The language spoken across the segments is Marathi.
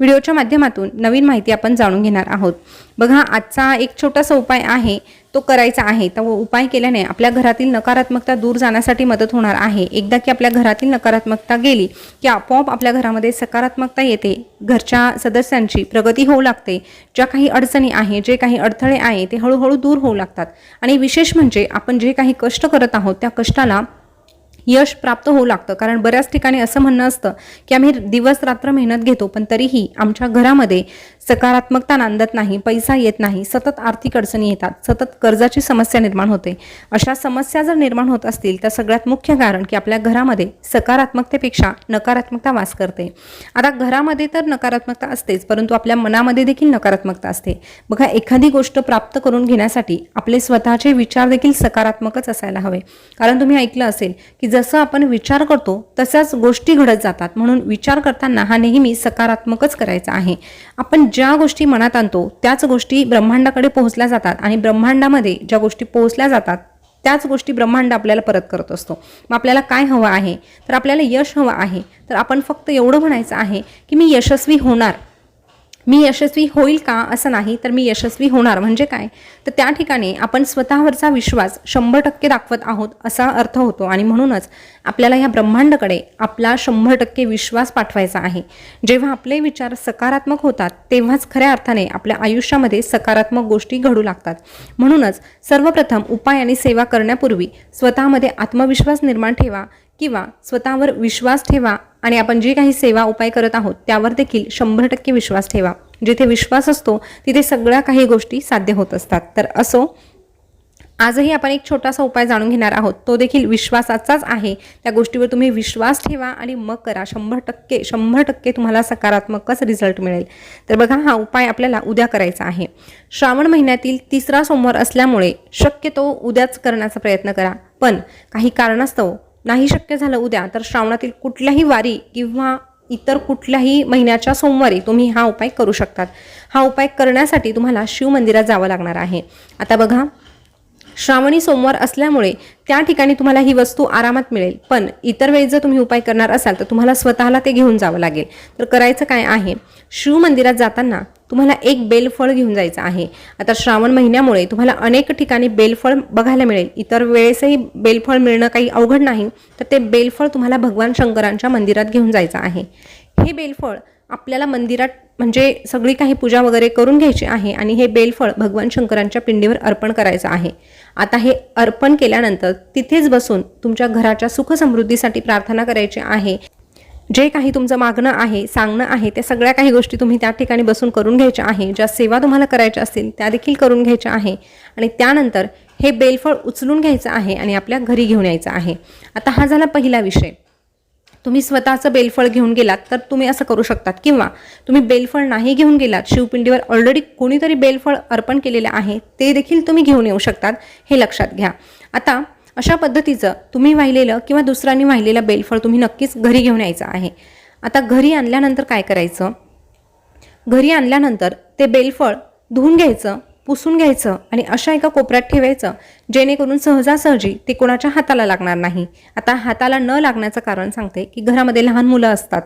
व्हिडिओच्या माध्यमातून नवीन माहिती आपण जाणून घेणार आहोत. बघा आजचा एक छोटासा उपाय आहे तो करायचा आहे. तर उपाय केल्याने आपल्या घरातील नकारात्मकता दूर जाण्यासाठी मदत होणार आहे. एकदा की आपल्या घरातील नकारात्मकता गेली की आपोआप आपल्या घरामध्ये सकारात्मकता येते. घरच्या सदस्यांची प्रगती होऊ लागते. ज्या काही अडचणी आहे जे काही अडथळे आहे ते हळूहळू दूर होऊ लागतात. आणि विशेष म्हणजे आपण जे काही कष्ट करत आहोत त्या कष्टाला यश प्राप्त होऊ लागतं. कारण बऱ्याच ठिकाणी असं म्हणणं असतं की आम्ही दिवस रात्र मेहनत घेतो पण तरीही आमच्या घरामध्ये सकारात्मकता नांदत नाही पैसा येत नाही सतत आर्थिक अडचणी येतात सतत कर्जाची समस्या निर्माण होते. अशा समस्या जर निर्माण होत असतील तर सगळ्यात मुख्य कारण की आपल्या घरामध्ये सकारात्मकतेपेक्षा नकारात्मकता वास करते. आता घरामध्ये तर नकारात्मकता असतेच परंतु आपल्या मनामध्ये देखील नकारात्मकता असते. बघा एखादी गोष्ट प्राप्त करून घेण्यासाठी आपले स्वतःचे विचार देखील सकारात्मकच असायला हवे. कारण तुम्ही ऐकलं असेल की जसं आपण विचार करतो तशाच गोष्टी घडत जातात. म्हणून विचार करताना हा नेहमी सकारात्मकच करायचा आहे. आपण ज्या गोष्टी मनात आणतो त्याच गोष्टी ब्रह्मांडाकडे पोहोचल्या जातात आणि ब्रह्मांडामध्ये ज्या गोष्टी पोहोचल्या जातात त्याच गोष्टी ब्रह्मांड आपल्याला परत करत असतो. मग आपल्याला काय हवं आहे? तर आपल्याला यश हवं आहे. तर आपण फक्त एवढं म्हणायचं आहे की मी यशस्वी होणार. मी यशस्वी होईल का असं नाही तर मी यशस्वी होणार. म्हणजे काय? तर त्या ठिकाणी आपण स्वतःवरचा विश्वास शंभर टक्के दाखवत आहोत असा अर्थ होतो. आणि म्हणूनच आपल्याला या ब्रह्मांडाकडे आपला शंभर टक्के विश्वास पाठवायचा आहे. जेव्हा आपले विचार सकारात्मक होतात तेव्हाच खऱ्या अर्थाने आपल्या आयुष्यामध्ये सकारात्मक गोष्टी घडू लागतात. म्हणूनच सर्वप्रथम उपाय आणि सेवा करण्यापूर्वी स्वतःमध्ये आत्मविश्वास निर्माण ठेवा किंवा स्वतःवर विश्वास ठेवा आणि आपण जी काही सेवा उपाय करत आहोत त्यावर देखील शंभर टक्के विश्वास ठेवा. जिथे विश्वास असतो तिथे सगळ्या काही गोष्टी साध्य होत असतात. तर असो आजही आपण एक छोटासा उपाय जाणून घेणार आहोत. तो देखील विश्वासाचाच आहे. त्या गोष्टीवर तुम्ही विश्वास ठेवा आणि मग करा. शंभर टक्के शंभर टक्के तुम्हाला सकारात्मकच रिझल्ट मिळेल. तर बघा हा उपाय आपल्याला उद्या करायचा आहे. श्रावण महिन्यातील तिसरा सोमवार असल्यामुळे शक्यतो उद्याच करण्याचा प्रयत्न करा. पण काही कारणास्तव नाही शक्य झालं उद्या तर श्रावणातील कुठल्याही वारी किंवा इतर कुठल्याही महिन्याच्या सोमवारी तुम्ही हा उपाय करू शकतात. हा उपाय करण्यासाठी तुम्हाला शिव मंदिरात जावं लागणार आहे. आता बघा श्रावणी सोमवार असल्यामुळे त्या ठिकाणी तुम्हाला ही वस्तू आरामात मिळेल. पण इतर वेळी जर तुम्ही उपाय करणार असाल तर तुम्हाला स्वतःला ते घेऊन जावं लागेल. तर करायचं काय आहे? शिव मंदिरात जाताना तुम्हाला एक बेलफळ घेऊन जायचं आहे. आता श्रावण महिन्यामुळे तुम्हाला अनेक ठिकाणी बेलफळ बघायला मिळेल. इतर वेळेसही बेलफळ मिळणं काही अवघड नाही तर ते बेलफळ तुम्हाला भगवान शंकरांच्या मंदिरात घेऊन जायचं आहे. हे बेलफळ आपल्याला मंदिरात म्हणजे सगळी काही पूजा वगैरे करून घ्यायची आहे आणि हे बेलफळ भगवान शंकरांच्या पिंडीवर अर्पण करायचं आहे. आता हे अर्पण केल्यानंतर तिथेच बसून तुमच्या घराच्या सुखसमृद्धीसाठी प्रार्थना करायची आहे. जे काही तुमचं मागणं आहे सांगणं आहे त्या सगळ्या काही गोष्टी तुम्ही त्या ठिकाणी बसून करून घ्यायच्या आहे. ज्या सेवा तुम्हाला करायच्या असतील त्या देखील करून घ्यायच्या आहे. आणि त्यानंतर हे बेलफळ उचलून घ्यायचं आहे आणि आपल्या घरी घेऊन यायचं आहे. आता हा झाला पहिला विषय. तुम्ही स्वतःचं बेलफळ घेऊन गेलात तर तुम्ही असं करू शकतात. किंवा तुम्ही बेलफळ नाही घेऊन गेलात शिवपिंडीवर ऑलरेडी कोणीतरी बेलफळ अर्पण केलेलं आहे ते देखील तुम्ही घेऊन येऊ शकतात हे लक्षात घ्या. आता अशा पद्धतीचं तुम्ही वाहिलेलं किंवा दुसऱ्यांनी वाहिलेलं बेलफळ तुम्ही नक्कीच घरी घेऊन यायचं आहे. आता घरी आणल्यानंतर काय करायचं? घरी आणल्यानंतर ते बेलफळ धुवून घ्यायचं पुसून घ्यायचं आणि अशा एका कोपऱ्यात ठेवायचं जेणेकरून सहजासहजी ते कोणाच्या हाताला लागणार नाही. आता हाताला न लागण्याचं कारण सांगते की घरामध्ये लहान मुलं असतात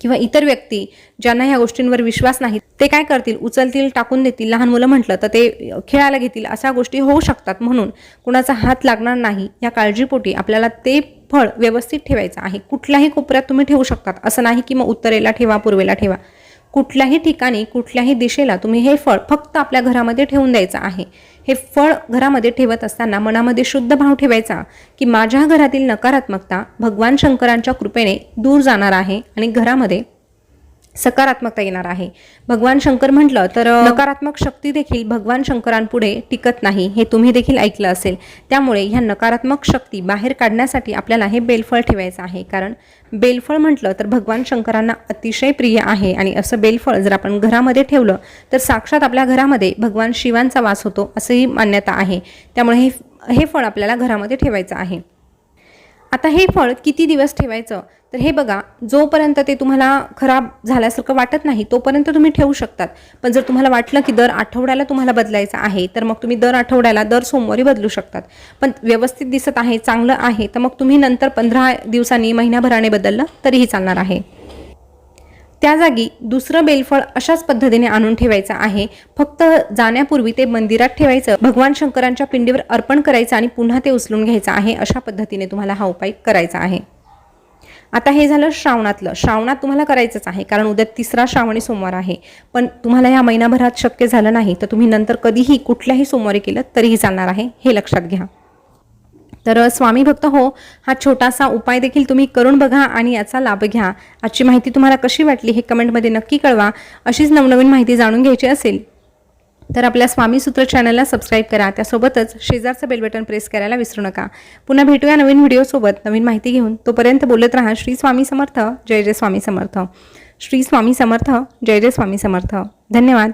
किंवा इतर व्यक्ती ज्यांना ह्या गोष्टींवर विश्वास नाही ते काय करतील? उचलतील टाकून देतील. लहान मुलं म्हटलं तर ते खेळायला घेतील. अशा गोष्टी होऊ शकतात. म्हणून कुणाचा हात लागणार नाही या काळजीपोटी आपल्याला ते फळ व्यवस्थित ठेवायचं आहे. कुठल्याही कोपऱ्यात तुम्ही ठेवू शकतात. असं नाही की मग उत्तरेला ठेवा पूर्वेला ठेवा. कुठल्याही ठिकाणी कुठल्याही दिशेला तुम्ही हे फळ फक्त आपल्या घरामध्ये ठेवून द्यायचं आहे. हे फळ घरामध्ये ठेवत असताना मनामध्ये शुद्ध भाव ठेवायचा की माझ्या घरातील नकारात्मकता भगवान शंकरांच्या कृपेने दूर जाणार आहे आणि घरामध्ये सकारात्मकता येणार आहे. भगवान शंकर म्हटलं तर नकारात्मक शक्ती देखील भगवान शंकरांपुढे टिकत नाही हे तुम्ही देखील ऐकलं असेल. त्यामुळे ह्या नकारात्मक शक्ती बाहेर काढण्यासाठी आपल्याला हे बेलफळ ठेवायचं आहे. कारण बेलफळ म्हटलं तर भगवान शंकरांना अतिशय प्रिय आहे. आणि असं बेलफळ जर आपण घरामध्ये ठेवलं तर साक्षात आपल्या घरामध्ये भगवान शिवांचा वास होतो असंही मान्यता आहे. त्यामुळे हे हे फळ आपल्याला घरामध्ये ठेवायचं आहे. आता हे फळ किती दिवस ठेवायचं? तर हे बघा जोपर्यंत ते तुम्हाला खराब झाल्यासारखं वाटत नाही तोपर्यंत तुम्ही ठेवू शकतात. पण जर तुम्हाला वाटलं की दर आठवड्याला तुम्हाला बदलायचं आहे तर मग तुम्ही दर आठवड्याला दर सोमवारी बदलू शकतात. पण व्यवस्थित दिसत आहे चांगलं आहे तर मग तुम्ही नंतर पंधरा दिवसांनी महिन्याभराने बदललं तरीही चालणार आहे. त्या जागी दुसरं बेलफळ अशाच पद्धतीने आणून ठेवायचं आहे. फक्त जाण्यापूर्वी ते मंदिरात ठेवायचं भगवान शंकरांच्या पिंडीवर अर्पण करायचं आणि पुन्हा ते उचलून घ्यायचं आहे अशा पद्धतीने तुम्हाला हा उपाय करायचा आहे. आता हे झालं श्रावणातलं. श्रावणात तुम्हाला करायचंच आहे कारण उद्या तिसरा श्रावणी सोमवार आहे. पण तुम्हाला ह्या महिनाभरात शक्य झालं नाही तर तुम्ही नंतर कधीही कुठल्याही सोमवारी केलं तरीही चालणार आहे हे लक्षात घ्या. तर स्वामी भक्त हो हा छोटासा उपाय देखील तुम्ही करून बघा आणि याचा लाभ घ्या. आजची माहिती तुम्हाला कशी वाटली हे कमेंटमध्ये नक्की कळवा. अशीच नवनवीन माहिती जाणून घ्यायची असेल तर आपल्या स्वामी सूत्र चॅनलला सबस्क्राईब करा. त्यासोबतच शेजारचं बेल बटन प्रेस करायला विसरू नका. पुन्हा भेटूया नवीन व्हिडिओसोबत. नवीन माहिती घेऊन तोपर्यंत बोलत राहा. श्री स्वामी समर्थ. जय जय स्वामी समर्थ. श्री स्वामी समर्थ. जय जय स्वामी समर्थ. धन्यवाद.